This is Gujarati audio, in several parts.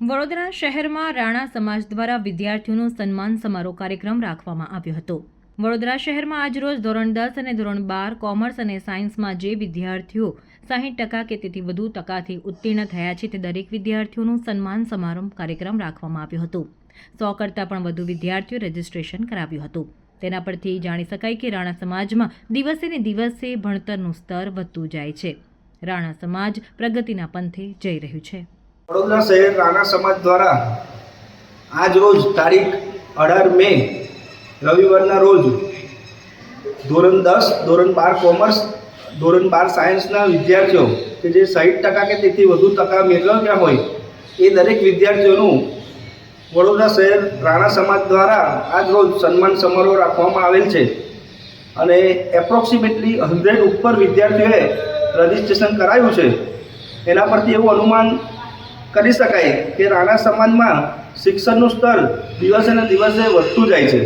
વડોદરા શહેરમાં રાણા સમાજ દ્વારા વિદ્યાર્થીઓનો સન્માન સમારોહ કાર્યક્રમ રાખવામાં આવ્યો હતો. વડોદરા શહેરમાં આજરોજ ધોરણ દસ અને ધોરણ બાર કોમર્સ અને સાયન્સમાં જે વિદ્યાર્થીઓ સાહીઠ ટકા કે તેથી વધુ ટકાથી ઉત્તીર્ણ થયા છે તે દરેક વિદ્યાર્થીઓનું સન્માન સમારંભ કાર્યક્રમ રાખવામાં આવ્યો હતો. સો કરતાં પણ વધુ વિદ્યાર્થીઓ રજીસ્ટ્રેશન કરાવ્યું હતું. તેના પરથી જાણી શકાય કે રાણા સમાજમાં દિવસે ને દિવસે ભણતરનું સ્તર વધતું જાય છે. રાણા સમાજ પ્રગતિના પંથે જઈ રહ્યું છે. વડોદરા શહેર રાણા સમાજ દ્વારા આજ રોજ તારીખ અઢાર મે રવિવારના રોજ ધોરણ દસ, ધોરણ બાર કોમર્સ, ધોરણ બાર સાયન્સના વિદ્યાર્થીઓ કે જે સાહીઠ ટકા કે તેથી વધુ ટકા મેળવ્યા હોય, એ દરેક વિદ્યાર્થીઓનું વડોદરા શહેર રાણા સમાજ દ્વારા આજ રોજ સન્માન સમારોહ રાખવામાં આવેલ છે. અને એપ્રોક્સિમેટલી હંડ્રેડ ઉપર વિદ્યાર્થીઓએ રજિસ્ટ્રેશન કરાયું છે. એના પરથી એવું અનુમાન કરી શકાય કે રાણા સમાજમાં શિક્ષણનું સ્તર દિવસે ને દિવસે વધતું જાય છે.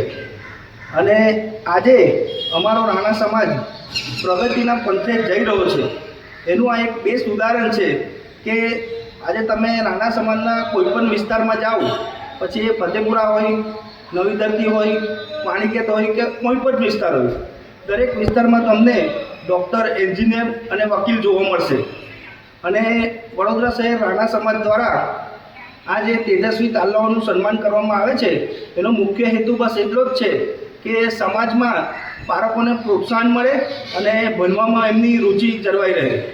અને આજે અમારો રાણા સમાજ પ્રગતિના પંથે જઈ રહ્યો છે. એનું આ એક બેસ્ટ ઉદાહરણ છે કે આજે તમે રાણા સમાજના કોઈપણ વિસ્તારમાં જાઓ, પછી એ ફતેપુરા હોય, નવી ધરતી હોય, પાણીકેત હોય કે કોઈ પણ વિસ્તાર હોય, દરેક વિસ્તારમાં તમને ડૉક્ટર, એન્જિનિયર અને વકીલ જોવા મળશે. અને વડોદરા શહેર રાણા સમાજ દ્વારા આ જે તેજસ્વી તાલાઓનું સન્માન કરવામાં આવે છે, એનો મુખ્ય હેતુ બસ એટલો જ છે કે સમાજમાં બાળકોને પ્રોત્સાહન મળે અને ભણવામાં એમની રુચિ જળવાઈ રહે.